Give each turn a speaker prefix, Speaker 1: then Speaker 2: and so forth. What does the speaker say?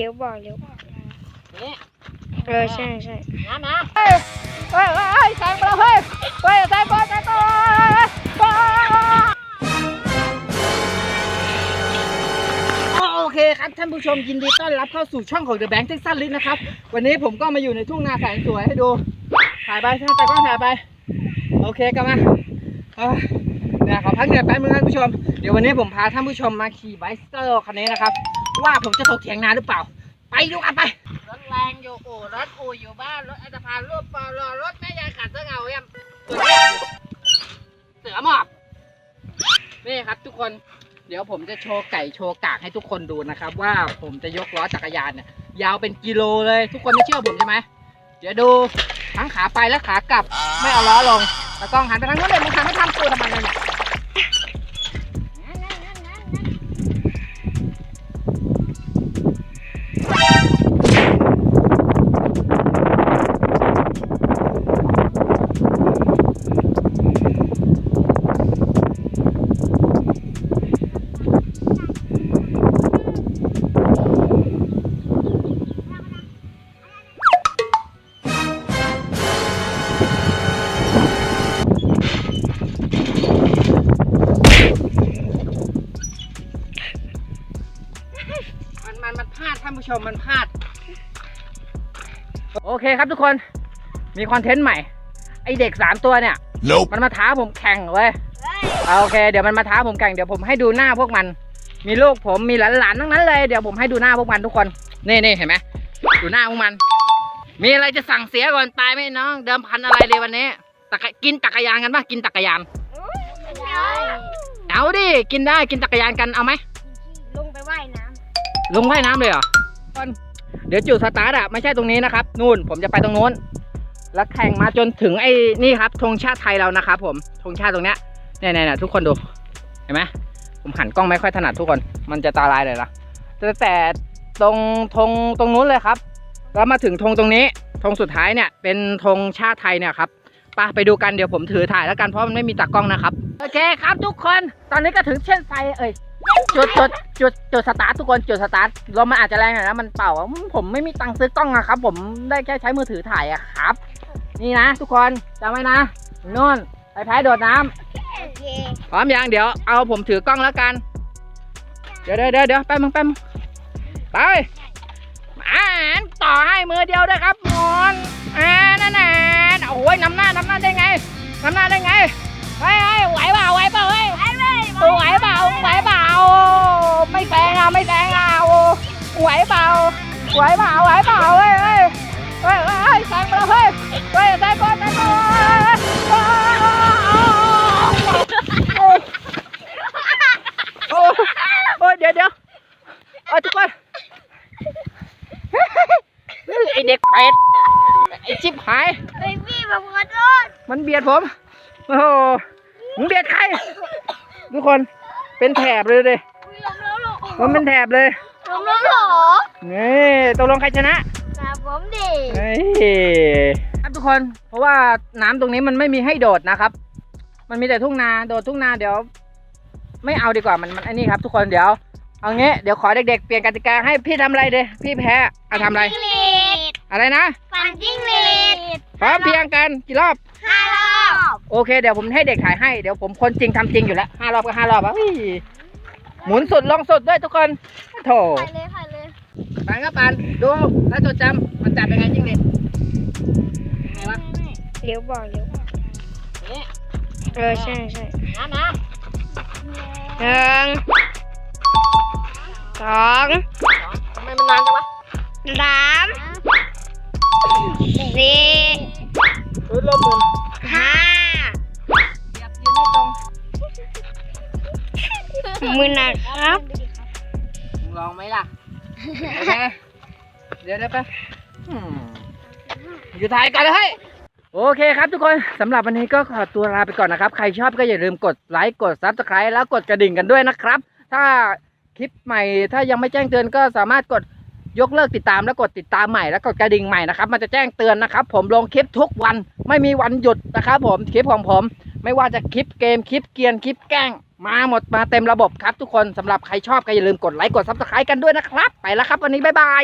Speaker 1: เลี้ยวบ่อยเลี้ยว
Speaker 2: นี่
Speaker 1: เออใช่ใช่
Speaker 2: น้ำน้ำเฮ้ยเฮ้ยเฮ้ยแซงไปแล้วเฮ้ยเฮ้ยแซงก่อนแซงก่อนโอเคครับท่านผู้ชมยินดีต้อนรับเข้าสู่ช่องของ The Bank Texas l i นะครับ วันนี้ผมก็มาอยู่ในทุ่งนาแสนสวยให้ดู ถ่ายไปท่านตากล้องถ่ายไป โอเคกลับมาเอ้ยเนี่ยขอพักเหนื่อยแป๊บนึงท่านผู้ชม เดี๋ยววันนี้ผมพาท่านผู้ชมมาขี่ไบค์สเตอร์คันนี้นะครับ ว่าผมจะตกเถียงนาหรือเปล่า ไปดูกันไป รถแรงอยู่อู่รถอู่อยู่บ้าน รถอัตภานรูปปอลอรถแม่ยายขัดเสื้อเงาเยี่ยมตัวนี้เสือหมอบนี่ครับทุกคนเดี๋ยวผมจะโชว์ไก่โชว์กากให้ทุกคนดูนะครับ ว่าผมจะยกล้อจักรยานเนี่ยยาวเป็นกิโลเลย ทุกคนไม่เชื่อผมใช่ไหมเดี๋ยวดูทั้งขาไปและขากลับไม่เอาล้อลงตากล้องหันไปทางนู้นเลยมึงทำไม่ทำกูทำไมเนี่ย ชมมันพลาด โอเคครับทุกคนมีคอนเทนต์ใหม่ ไอเด็กสามตัวเนี่ย
Speaker 3: Nope.
Speaker 2: มันมาท้าผมแข่งเว้ยเอาโอเค เดี๋ยวมันมาท้าผมแข่งเดี๋ยวผมให้ดูหน้าพวกมัน มีลูกผมมีหลานๆทั้งนั้นเลยเดี๋ยวผมให้ดูหน้าพวกมันทุกคนนี่นี่เห็นไหมดูหน้าพวกมัน มีอะไรจะสั่งเสียก่อนตายไหมน้อง เดิมพันอะไรเลยวันนี้ตะกะกินจักรยานกันปะกินจักรยานเอาดิกินได้กินจักรยานกันเอาไหม
Speaker 1: ลงไปว่ายน้
Speaker 2: ลงว่ายน้ำเลยเหรอ ก่อนเดี๋ยวจุดสตาร์ทอะไม่ใช่ตรงนี้นะครับ นู่นผมจะไปตรงนู้น แล้วแข่งมาจนถึงไอ้นี่ครับธงชาติไทยเรานะครับผมธงชาติตรงเนี้ยเนี่ยเนี่ยทุกคนดูเห็นไหมผมหันกล้องไม่ค่อยถนัดทุกคน มันจะตาลายเลยละแต่แต่ตรงธงตรงนู้นเลยครับ แล้วมาถึงธงตรงนี้ธงสุดท้ายเนี่ยเป็นธงชาติไทยเนี่ยครับไปไปดูกันเดี๋ยวผมถือถ่ายแล้วกันเพราะมันไม่มีตากล้องนะครับ โอเคครับทุกคนตอนนี้ก็ถึงเส้นไฟเอ้ย จุดจุดจุดจุดสตาร์ททุกคนจุดสตาร์ทลมมันอาจจะแรงหน่อยนะมันเป่าอะผมไม่มีตังค์ซื้อกล้องอะครับ ผมได้แค่ใช้มือถือถ่ายอะครับ นี่นะ ทุกคนจำไว้นะนู่นไปแพ้โดดน้ำำ
Speaker 1: โอเค
Speaker 2: พร้อมยังเดี๋ยวเอาผมถือกล้องแล้วกัน เดี๋ยวเดี๋ยวเดี๋ยวเดี๋ยวแป๊บมึงแป๊บมึงไปอ่านต่อให้มือเดียวด้วยครับมอนอ่านั่น แซงอะไม่แซงอะไหวเปล่าไหวเปล่าไหวเปล่าเฮ้ยเฮ้ยเฮ้ยเฮ้ยแซงไปแล้วเฮ้ยเฮ้ยแซงก่อนแซงก่อนโอ้ยโอ้ยโอ้ยเดี๋ยวเดี๋ยวเอาทุกคนไอเด็กเป็ดไอชิบหาย
Speaker 1: ไอพี่มาขอโทษ
Speaker 2: มันเบียดผมโอ้โหมึงเบียดใครทุกคนเป็นแถบเลยเลย มันเป็นแถบเลย
Speaker 1: ลงแล้วหรอ
Speaker 2: นี่ตกลงใครชนะ
Speaker 1: ตามผมดิ
Speaker 2: เฮ้ยครับทุกคน เพราะว่าน้ำตรงนี้มันไม่มีให้โดดนะครับ มันมีแต่ทุ่งนา โดดทุ่งนาเดี๋ยว ไม่เอาดีกว่า มันมันไอ้นี่ครับทุกคนเดี๋ยว เอางี้เดี๋ยวขอเด็กๆ เปลี่ยนกติกาให้พี่ทำอะไรเดยพี่แพ้อะทำอะไร
Speaker 1: จิ้งหรีด
Speaker 2: อะไรนะ
Speaker 1: ปั่นจิ้งหรีด
Speaker 2: พร้อมเพรียงกันกี่รอบ
Speaker 1: ห้ารอบ
Speaker 2: โอเคเดี๋ยวผมให้เด็กถ่ายให้ เดี๋ยวผมคนจริงทำจริงอยู่แล้วห้ารอบก็ห้ารอบอะเฮ้ย หมุนสุดลงสุดด้วยทุกคนโถ
Speaker 1: ไปเลยไปเลย
Speaker 2: ปันก็ปันดูแล้วจดจำมันจับยังไงจริงดิไงวะ
Speaker 1: เลี้ยวบ่อยเลี้ยว
Speaker 2: นี่
Speaker 1: เออใช่ใช่
Speaker 2: น้ำน้
Speaker 1: หนึ่งสองำ
Speaker 2: ทำไมมันนานจังวะ
Speaker 1: สามสี่
Speaker 2: พื้นลมมืน
Speaker 1: ห้า มือหนักครับ
Speaker 2: มึงลองไหมล่ะโอเคเดี๋ยวเดี๋ยวไปบอืมอยู่ถ่ายกันเลยเฮ้ยโอเคครับทุกคนสำหรับวันนี้ก็ขอตัวลาไปก่อนนะครับ ใครชอบก็อย่าลืมกดไลค์กดซับสไครต์แล้วกดกระดิ่งกันด้วยนะครับ ถ้าคลิปใหม่ถ้ายังไม่แจ้งเตือนก็สามารถกดยกเลิกติดตามแล้วกดติดตามใหม่แล้วกดกระดิ่งใหม่นะครับ มันจะแจ้งเตือนนะครับ ผมลงคลิปทุกวันไม่มีวันหยุดนะครับ ผมคลิปของผม ไม่ว่าจะคลิปเกมคลิปเกรียนคลิปแกล้ง มาหมดมาเต็มระบบครับทุกคนสำหรับใครชอบก็อย่าลืมกดไลค์กดซับสไครต์กันด้วยนะครับ ไปแล้วครับวันนี้บ๊ายบาย